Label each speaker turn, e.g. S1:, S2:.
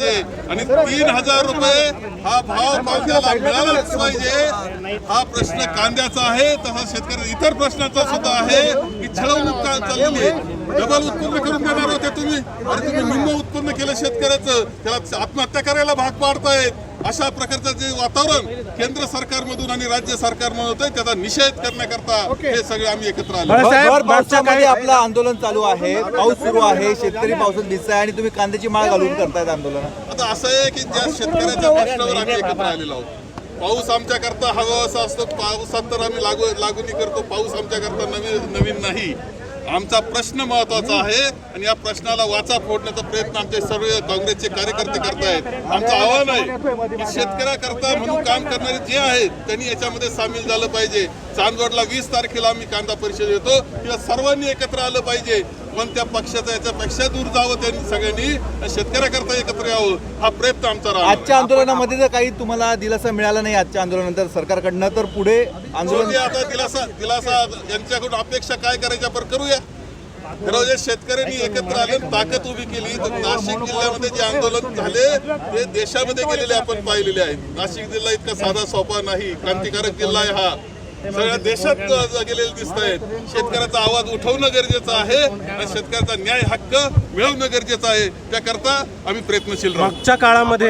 S1: पाहिजे आणि तीन हजार रुपये हा भाव कांद्याला मिळालाच पाहिजे. हा प्रश्न कांद्याचा आहे तसा शेतकरी इतर प्रश्नाचा सुद्धा आहे. की छळवणूक का चाललेली आहे डबल उत्पन्न करून देणार होते तुम्ही. अरे तुम्ही निम्न उत्पन्न केलं शेतकऱ्याचं. त्याला आत्महत्या करायला भाग पाडतायत. अशा प्रकारचं जे वातावरण केंद्र सरकारमधून आणि राज्य सरकारमधून होतंय त्याचा निषेध करण्याकरता हे सगळे आम्ही एकत्र आलो.
S2: पावसामध्ये आपलं आंदोलन चालू आहे पाऊस सुरू आहे शेतकरी पावसात भिजताय आणि तुम्ही कांद्याची माळ घालून करतायत आंदोलन.
S1: आता असं आहे की ज्या शेतकऱ्याच्या प्रश्नावर आम्ही एकत्र आलेलो आहोत. पाऊस आमच्याकरता हवा असा असतो पावसात तर आम्ही लागू लागूनी करतो पाऊस आमच्याकरता नवीन नवीन नाही. आमचा प्रश्न महत्त्वाचा आहे आणि या प्रश्नाला वाचा फोडण्याचा प्रयत्न आमचे सर्व काँग्रेसचे कार्यकर्ते करतायत. आमचं आव्हान आहे की शेतकऱ्याकरता म्हणून काम करणारे जे आहेत त्यांनी याच्यामध्ये सामील झालं पाहिजे. चांदवडला वीस तारखेला आम्ही कांदा परिषद येतो किंवा सर्वांनी एकत्र आलं पाहिजे. पण त्या पक्षाचा याच्यापेक्षा दूर जावं त्यांनी सगळ्यांनी. शेतकऱ्याकरता एकत्र यावं हा प्रयत्न आमचा राहणार.
S2: आजच्या आंदोलनामध्ये जर काही तुम्हाला दिलासा मिळाला नाही आजच्या आंदोलनानंतर सरकारकडनं तर पुढे आंदोलन
S1: शेवटी आता दिलासा दिलासा यांच्याकडून अपेक्षा काय करायच्या आपण करूया. खरं शेतकऱ्यांनी एकत्र आले ताकद उभी केली. तर नाशिक जिल्ह्यामध्ये जे आंदोलन झाले ते देशामध्ये गेलेले आपण पाहिलेले आहेत. नाशिक जिल्हा इतका साधा सोपा नाही. क्रांतिकारक जिल्हा आहे हा. सगळ्या देशात गेलेले दिसत आहेत शेतकऱ्याचा आवाज उठवणं गरजेचं आहे आणि शेतकऱ्याचा न्याय हक्क मिळवणं गरजेचं आहे. त्याकरता आम्ही प्रयत्नशील राहू.
S3: मागच्या काळामध्ये